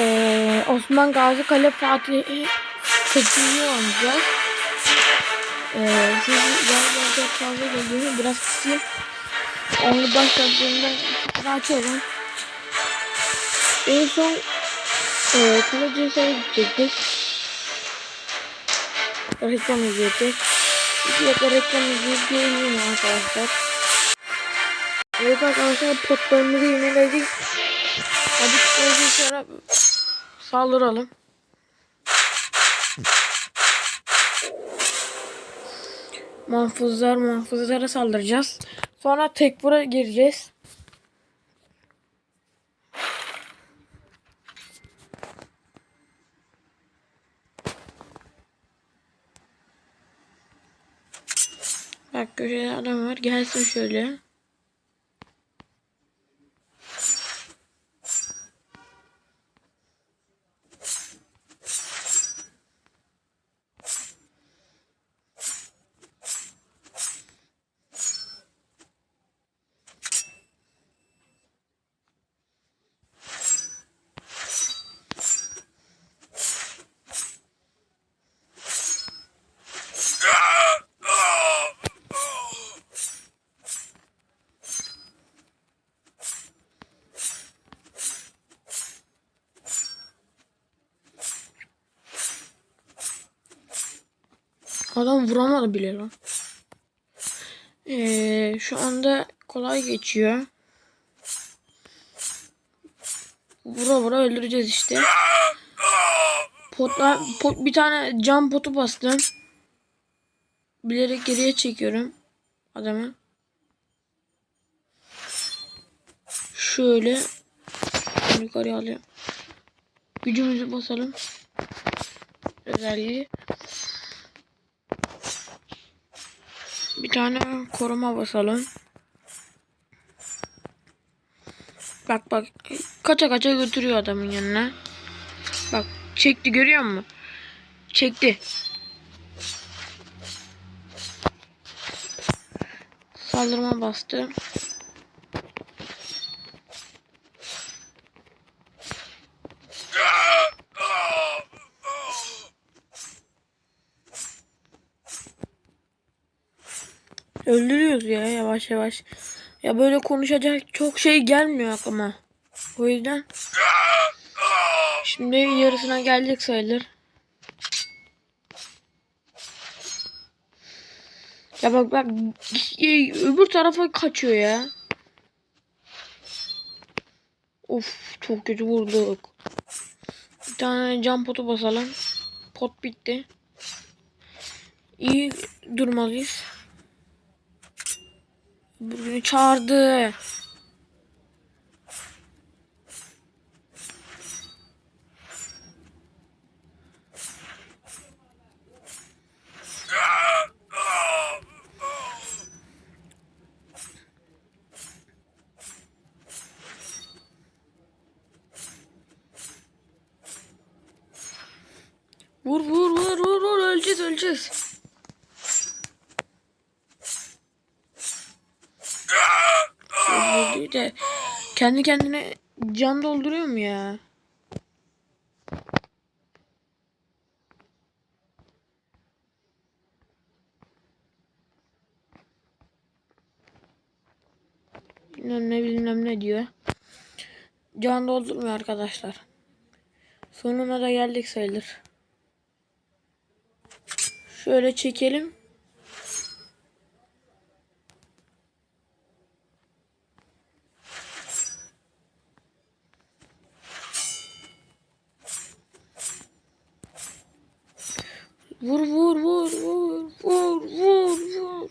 Ee, Osman Gazi Kale Fatih seçimini oynayacağız. Ee, siz galiba çok fazla geliyor. Biraz kısayım. Onu başladığımda daha açarım. En son e, Kılıcı Sayı gidecektik. Reklam izleyecek. İki dakika reklam izleyip geleyim arkadaşlar. Evet arkadaşlar potlarımızı yeniledik. Hadi Kılıcı'ya saldıralım. Muhafızlar muhafızlara saldıracağız. Sonra tekbura gireceğiz. Bak köşede adam var. Gelsin şöyle. Adam vuramadı bile lan. Ee, şu anda kolay geçiyor. Vura vura öldüreceğiz işte. Potla, pot, bir tane cam potu bastım. Bilerek geriye çekiyorum adamı. Şöyle yukarıya alıyorum. Gücümüzü basalım. Özelliği. Bir tane koruma basalım. Bak bak kaça kaça götürüyor adamın yanına. Bak çekti görüyor musun? Çekti. Saldırma bastı. Öldürüyoruz ya yavaş yavaş. Ya böyle konuşacak çok şey gelmiyor aklıma. O yüzden şimdi yarısına geldik sayılır. Ya bak bak öbür tarafa kaçıyor ya. Of çok kötü vurduk. Bir tane cam potu basalım. Pot bitti. İyi durmalıyız. Bugünü çağırdı. Vur vur vur vur vur öleceğiz öleceğiz. Öldürdü de kendi kendine can dolduruyor mu ya? Bilmem ne bilmem ne diyor. Can doldurmuyor arkadaşlar. Sonuna da geldik sayılır. Şöyle çekelim. Vur vur vur vur vur vur vur.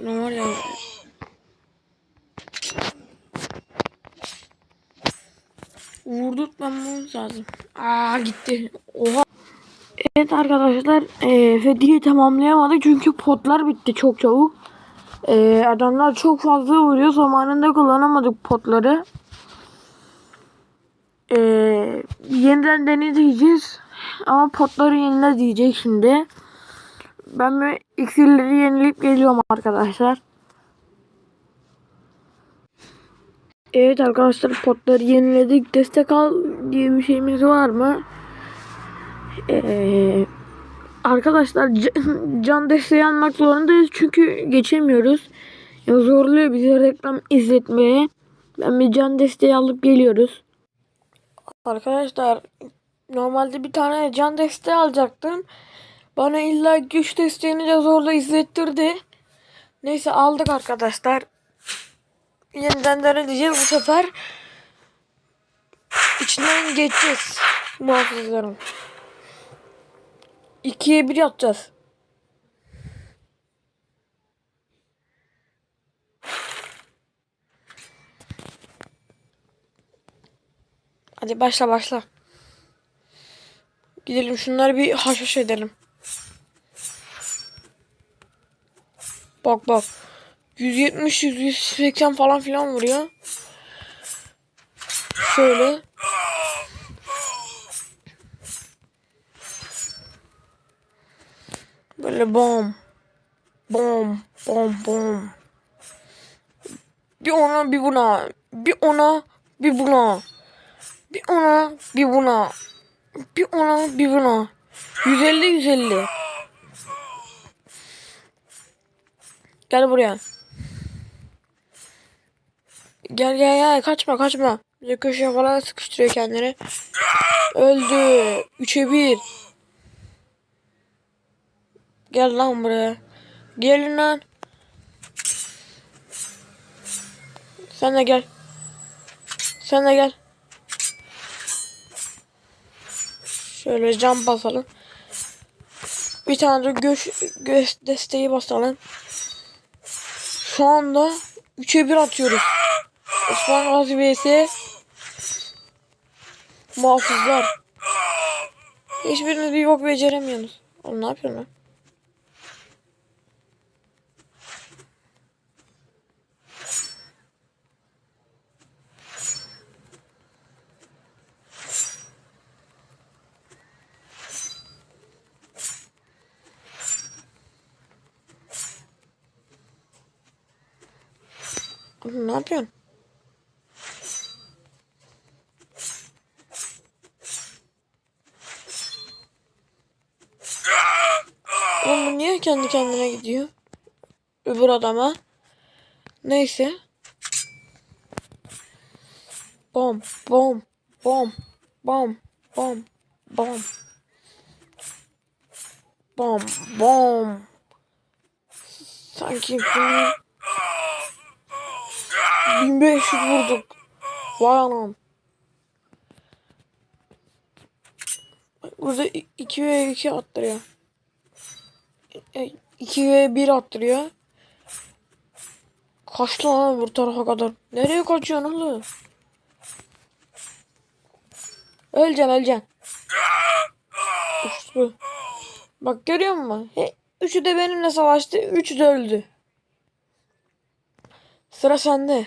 Ne var ya? Vurdurtmamamız lazım. Aa gitti. Oha. Evet arkadaşlar e, tamamlayamadık çünkü potlar bitti çok çabuk. E, adamlar çok fazla vuruyor zamanında kullanamadık potları. E, yeniden deneyeceğiz ama potları yenile diyecek şimdi. Ben bir iksirleri yenileyip geliyorum arkadaşlar. Evet arkadaşlar potları yeniledik. Destek al diye bir şeyimiz var mı? Ee, arkadaşlar can, desteği almak zorundayız çünkü geçemiyoruz. Ya zorluyor bizi reklam izletmeye. Ben bir can desteği alıp geliyoruz. Arkadaşlar normalde bir tane can desteği alacaktım. Bana illa güç desteğini de zorla izlettirdi. Neyse aldık arkadaşlar. Yeniden deneyeceğiz bu sefer. İçinden geçeceğiz muhafızların. İkiye bir yapacağız. Hadi başla başla. Gidelim şunları bir haşhaş edelim. Bak bak. 170 180 falan filan vuruyor. Şöyle. Böyle bom. Bom. Bom bom. Bir ona bir buna. Bir ona bir buna. Bir ona bir buna. Bir ona bir buna. 150 150. Gel buraya. Gel gel gel kaçma kaçma. Bir köşeye falan sıkıştırıyor kendini. Öldü. Üçe bir. Gel lan buraya. Gelin lan. Sen de gel. Sen de gel. Şöyle cam basalım. Bir tane de göç, göç desteği basalım. Şu anda 3'e 1 atıyoruz. Osman Gazi vs. Muhafızlar. Hiçbiriniz bir bok beceremiyorsunuz. Oğlum ne yapıyorum ben? Oğlum ne yapıyorsun? Oğlum bu niye kendi kendine gidiyor? Öbür adama. Neyse. Bom, bom, bom, bom, bom, bom. Bom, bom. Sanki bunu 1500 vurduk. Vay anam. Burada 2 ve 2 attırıyor. 2 ve 1 attırıyor. Kaçtı lan bu tarafa kadar. Nereye kaçıyorsun oğlum? Öleceksin öleceksin. Uçtu. Bak görüyor musun? He, üçü de benimle savaştı. Üçü de öldü. Sıra sende.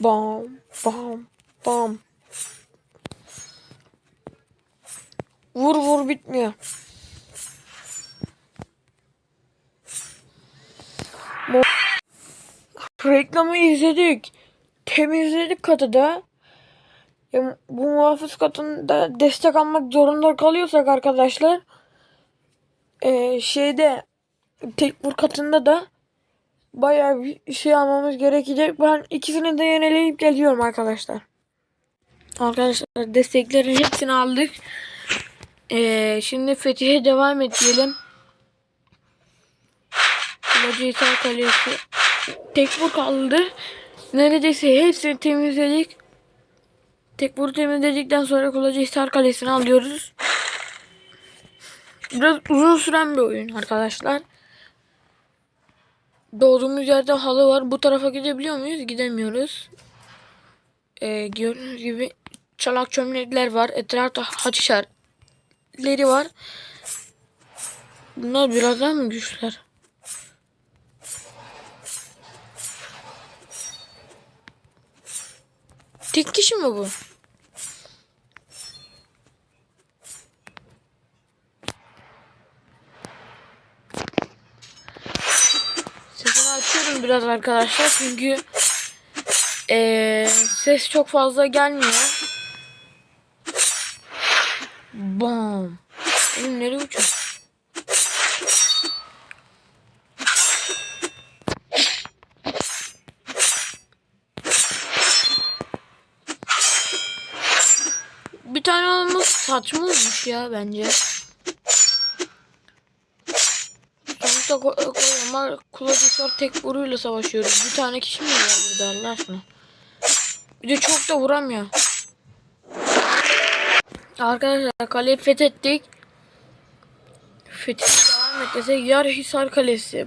Bam, bam, bam. Vur vur bitmiyor. Reklamı izledik. Temizledik katı da. Ya, bu muhafız katında destek almak zorunda kalıyorsak arkadaşlar ee, şeyde tek vur katında da bayağı bir şey almamız gerekecek. Ben ikisini de yenileyip geliyorum arkadaşlar. Arkadaşlar desteklerin hepsini aldık. Ee, şimdi Fethiye devam diyelim. Kılıcıhisar Kalesi tek vur kaldı. Neredeyse hepsini temizledik. Tek vur temizledikten sonra Kılıcıhisar Kalesi'ni alıyoruz. Biraz uzun süren bir oyun arkadaşlar. Doğduğumuz yerde halı var. Bu tarafa gidebiliyor muyuz? Gidemiyoruz. Ee, gördüğünüz gibi çanak çömlekler var. Etrafta haç işaretleri var. Bunlar birazdan mı güçler? Tek kişi mi bu? biraz arkadaşlar çünkü eee, ses çok fazla gelmiyor. Bam. Oğlum nereye uçuyor? Bir tane alması saçma olmuş ya bence. Sonuçta ko- kocaman kulacıklar tek vuruyla savaşıyoruz. Bir tane kişi mi var burada Allah aşkına? Bir de çok da vuramıyor. Arkadaşlar kaleyi fethettik. Fetih devam et desek Yarhisar Kalesi.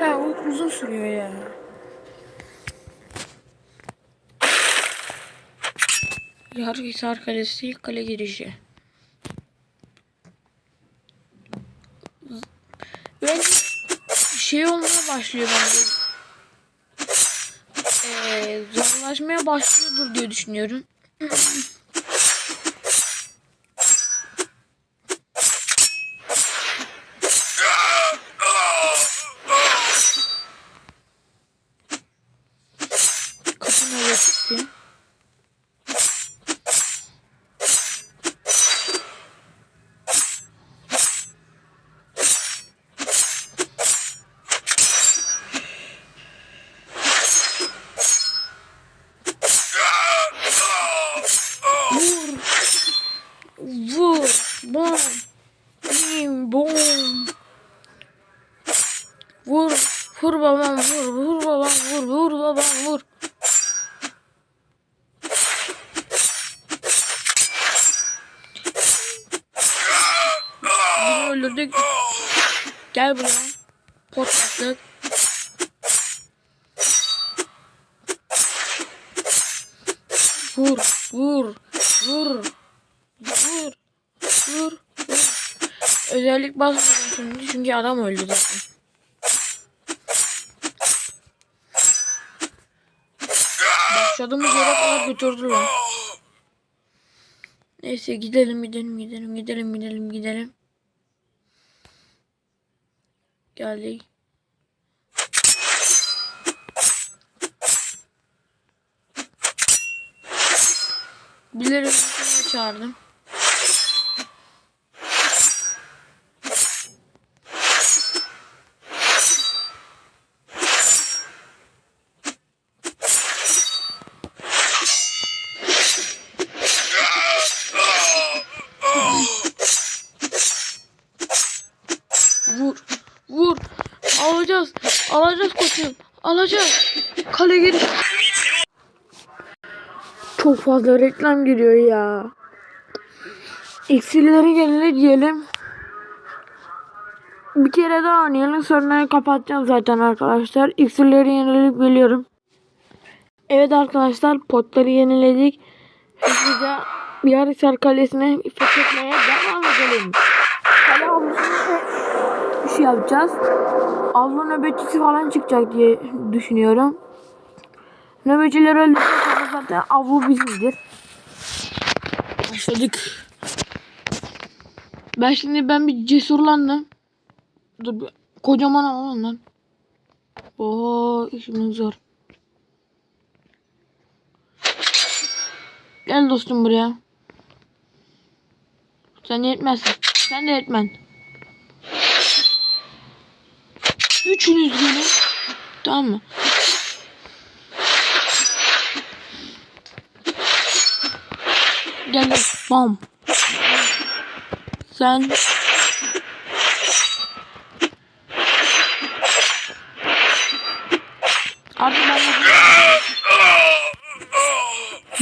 Ya u- uzun sürüyor ya. Yarhisar Kalesi kale girişi. Ve şey olmaya başlıyor bence. Ee, zorlaşmaya başlıyordur diye düşünüyorum. Kapına yetişti. Vur. Vur. Bom. Bim. Bom. Vur. Vur babam vur. Vur babam vur. Vur babam vur. Bunu öldürdük. Gel buraya. Potlattık. Vur, vur, vur, vur, vur, vur. Özellik basmadım şimdi çünkü adam öldü zaten. Başladığımız yere kadar götürdüler. Neyse gidelim gidelim gidelim gidelim gidelim gidelim. Geldik. Bilerek çağırdım. Vur. Vur. Alacağız. Alacağız koçum. Alacağız. Kale giriş. Çok fazla reklam giriyor ya. İksirleri yenile diyelim. Bir kere daha oynayalım sonra kapatacağım zaten arkadaşlar. İksirleri yenileyip geliyorum. Evet arkadaşlar potları yeniledik. Hızlıca Biarritz Kalesi'ne fethetmeye devam edelim. Şey yapacağız. Avlu nöbetçisi falan çıkacak diye düşünüyorum. Nöbetçiler öldükten zaten avlu bizimdir. Başladık. Ben şimdi ben bir cesurlandım. Dur bir kocaman alalım lan. Oo işimiz zor. Gel dostum buraya. Sen yetmezsin. Sen de yetmen. Üçünüz gelin. Tamam mı? Gel gel. Bam. Sen Artık ben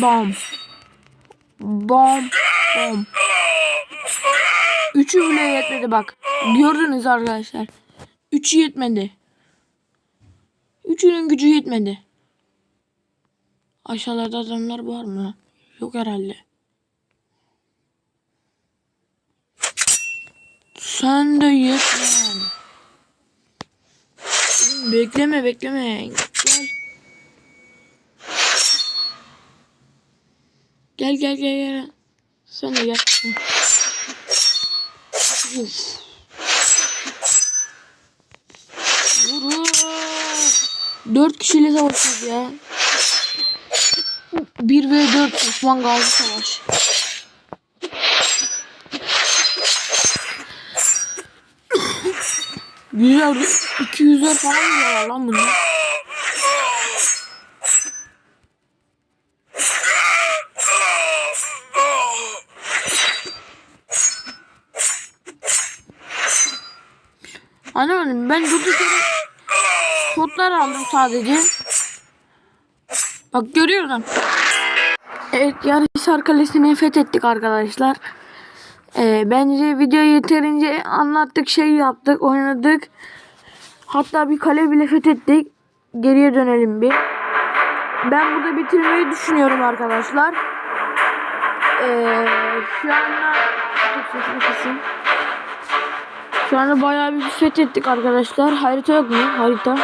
Bam. Bam. Bam. Üçü bile yetmedi bak. Gördünüz arkadaşlar. Üçü yetmedi. Üçünün gücü yetmedi. Aşağılarda adamlar var mı? Yok herhalde. Sen de yetmen. Bekleme bekleme. Gel. Gel gel gel gel. Sen de gel. Uf. 4 kişiyle savaşıyoruz ya. 1 ve 4 Osman Gazi Savaş. Güzel 200'ler falan mı var lan bunlar? Anlamadım ben durduk kodlar aldım sadece. Bak görüyorsun. Evet Yarışar Kalesi'ni fethettik arkadaşlar. Ee, bence videoyu yeterince anlattık şey yaptık oynadık. Hatta bir kale bile fethettik. Geriye dönelim bir. Ben burada bitirmeyi düşünüyorum arkadaşlar. Ee, şu anda. Şu anda bayağı bir fethettik arkadaşlar. Harita yok mu? Harita.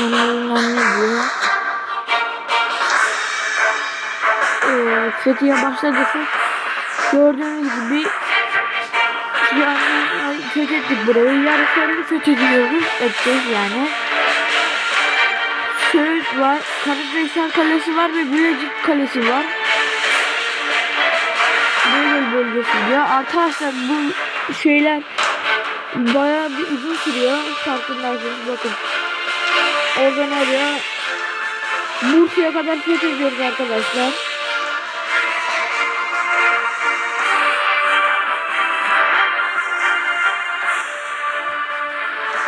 Bunlar ne fethiye başladık. Gördüğünüz gibi anda fethettik burayı. Yarışları fethediyoruz. Edeceğiz yani. Söğüt var. Karadeşen Kalesi var ve Bilecik Kalesi var. Böyle bölgesi diyor. Arkadaşlar bu şeyler bayağı bir uzun sürüyor. Farkındaysanız bakın. Oradan oraya Bursa'ya kadar fethediyoruz arkadaşlar.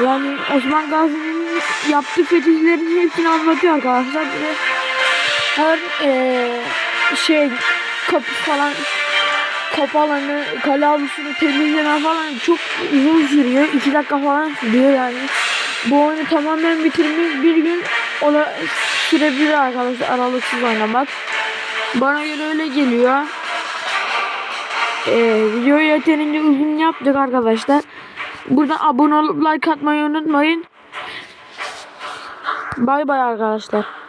Yani Osman Gazi'nin yaptığı fetihlerin hepsini anlatıyor arkadaşlar. Bir her eee, şey kapı falan kapı alanı, kale avlusunu temizleme falan çok uzun sürüyor. 2 dakika falan sürüyor yani. Bu oyunu tamamen bitirmek bir gün ola sürebilir arkadaşlar aralıksız oynamak. Bana göre öyle geliyor. Ee, videoyu yeterince uzun yaptık arkadaşlar. Buradan abone olup like atmayı unutmayın. Bay bay arkadaşlar.